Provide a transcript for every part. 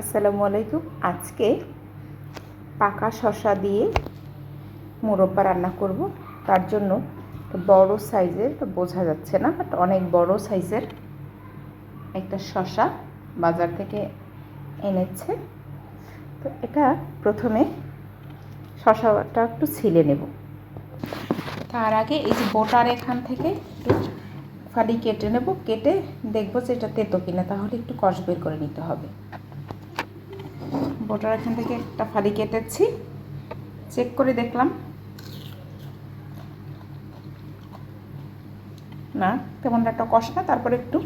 আসসালামু আলাইকুম। আজকে পাকা শসা দিয়ে মোরব্বা রান্না করব। তার জন্য বড় সাইজের, তো বোঝা যাচ্ছে না বাট অনেক বড় সাইজের একটা শসা বাজার থেকে এনেছে। তো এটা প্রথমে শশাটা একটু ছিলে নেব। তার আগে এই যে বোটার এখান থেকে একটু ফালি কেটে নেব। কেটে দেখব যে এটা তেতো কিনা, তাহলে একটু কষ বের করে নিতে হবে। বোটার এখান থেকে একটা ফালি কেটেছি। চেক করে দেখলাম। না, তেমন একটা কষ না, তারপরে একটু।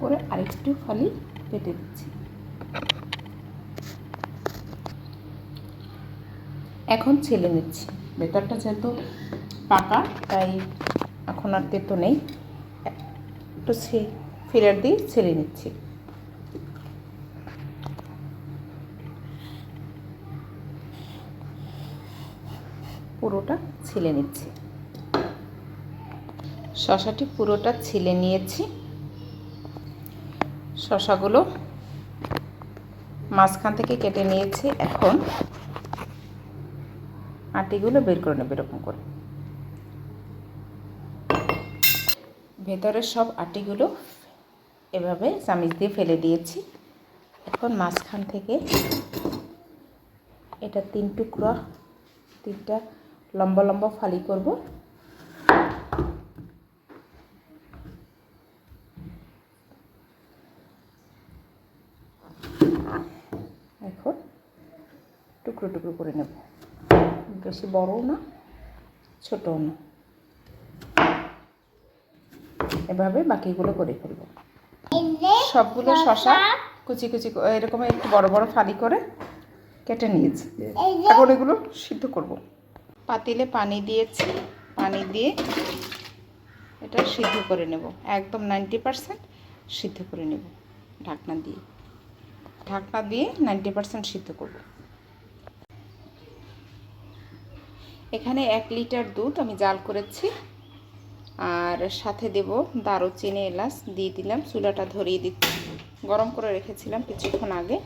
করে আরেকটু ফালি কেটে দিচ্ছি। এখন ছেলে নিচ্ছি। ভেতরটা যেহেতু পাকা, তাই এখন আর তেতো নেই। একটু ফিলার দিয়ে ছেলে নিচ্ছি। পুরোটা ছিলে নিচ্ছি। শশাটি পুরোটা ছিলে নিয়েছি। শশাগুলো মাঝখান থেকে কেটে নিয়েছি। এখন আটিগুলো বের করে নেবে এরকম করে। ভেতরের সব আটিগুলো এভাবে চামিচ দিয়ে ফেলে দিয়েছি। এখন মাঝখান থেকে এটা তিন টুকরা, তিনটা লম্বা লম্বা ফালি করব। এখন টুকরো টুকরো করে নেব। বেশি বড়ও না, ছোটও না। এভাবে বাকিগুলো করে ফেলব। সবগুলো শশা কুচি কুচি এরকম একটু বড় বড় ফালি করে কেটে নিয়েছি। এখন এগুলো সিদ্ধ করব। পাতিলে পানি দিয়েছি। পানি দিয়ে এটা সিদ্ধ করে নেব। একদম নাইনটি পারসেন্ট সিদ্ধ করে নেব ঢাকনা দিয়ে। ঢাকনা দিয়ে নাইনটি পারসেন্ট সিদ্ধ করব। এখানে এক লিটার দুধ আমি জাল করেছি। আর সাথে দেব দারুচিনি এলাচ, দিয়ে দিলাম, চুলাটা ধরিয়ে দিচ্ছি। গরম করে রেখেছিলাম কিছুক্ষণ আগে।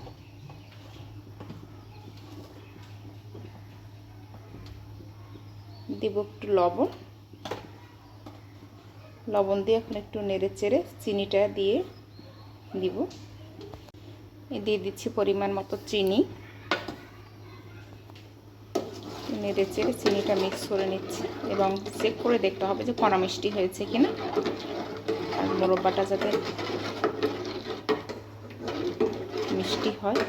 দিব একটু লবণ। লবণ দিয়ে এখন একটু নেড়ে চেড়ে চিনিটা দিয়ে দিব। দিয়ে দিচ্ছি পরিমাণ মতো চিনি। নেড়ে চেড়ে চিনিটা মিক্স করে নিচ্ছি এবং চেক করে দেখতে হবে যে কড়া মিষ্টি হয়েছে কিনা। আর মোরব্বাটা যাতে মিষ্টি হয়।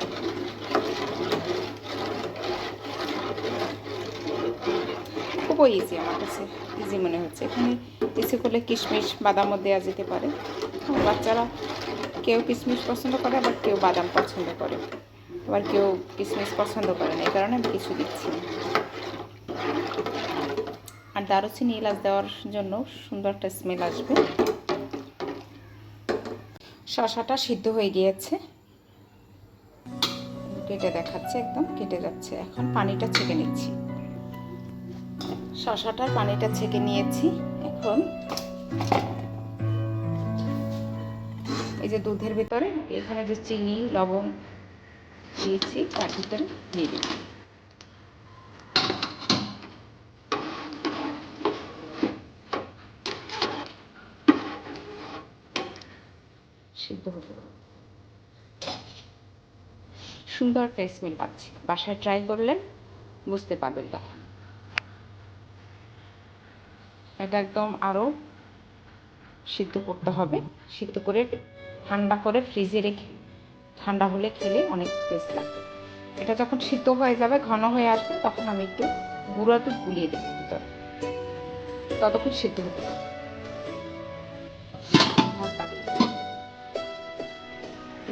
খুবই ইজি আমার কাছে ইজি মনে হচ্ছে। এখানে ইচ্ছে করলে কিশমিশ, বাদামও দেওয়া যেতে পারে। বাচ্চারা কেউ কিশমিশ পছন্দ করে, আবার কেউ বাদাম পছন্দ করে। আবার কেউ কিশমিশ পছন্দ করে না, এই কারণে আমি কিছু দিচ্ছি না। আর দারুচিনি এলাচ দেওয়ার জন্য সুন্দর একটা স্মেল আসবে। শশাটা সিদ্ধ হয়ে গিয়েছে। কেটে দেখাচ্ছে একদম, কেটে যাচ্ছে। এখন পানিটা ছেঁকে নিচ্ছি। শশাটার পানিটা ছেঁকে নিয়েছি। এখন এই যে দুধের ভিতরে, এখানে যে চিনি, লবণ দিয়েছি, তার ভিতরে দিয়ে দিচ্ছি। সিদ্ধ হতে সুন্দর একটা স্মেল পাচ্ছি। বাসায় ট্রাই করলেন, বুঝতে পারবেন তখন। এটা একদম আরও সিদ্ধ করতে হবে। সিদ্ধ করে ঠান্ডা করে ফ্রিজে রেখে, ঠান্ডা হলে খেলে অনেক টেস্ট লাগবে। এটা যখন সিদ্ধ হয়ে যাবে, ঘন হয়ে আসবে, তখন আমি একটু গুঁড়া দুধ গুলিয়ে দেবো ভিতরে। ততক্ষণ সিদ্ধ হতে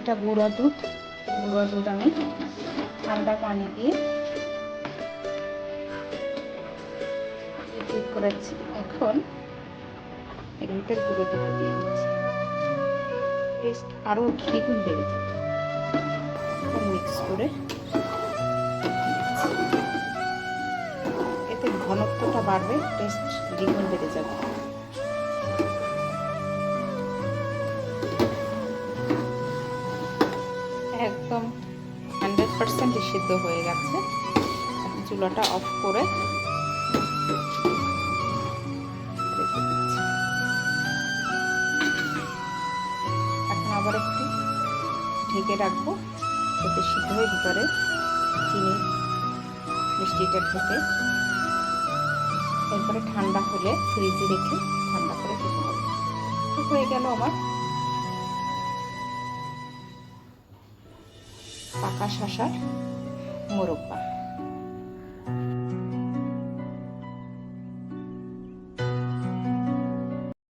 এটা গুঁড়া দুধ গুঁড়া দুধ আমি ঠান্ডা পানি দিয়ে ঠিক করেছি। এখন এর ভিতরে গুঁড়ো দুধ দিয়ে দিচ্ছি। টেস্ট আরও দ্বিগুণ বেড়ে যাবে। মিক্স করে এতে ঘনত্বটা বাড়বে টেস্ট দ্বিগুণ বেড়ে যাবে। পার্সেন্টই সিদ্ধ হয়ে গেছে। চুলাটা অফ করে এখন আবার একটু ঢেকে রাখব, যাতে সিদ্ধ হয়ে ভিতরে চিনি, মিষ্টিটা ঢোকে। এরপরে ঠান্ডা হলে ফ্রিজে রেখে ঠান্ডা করে খেতে হবে। হয়ে গেল আমার পাকা শশার মোরব্বা।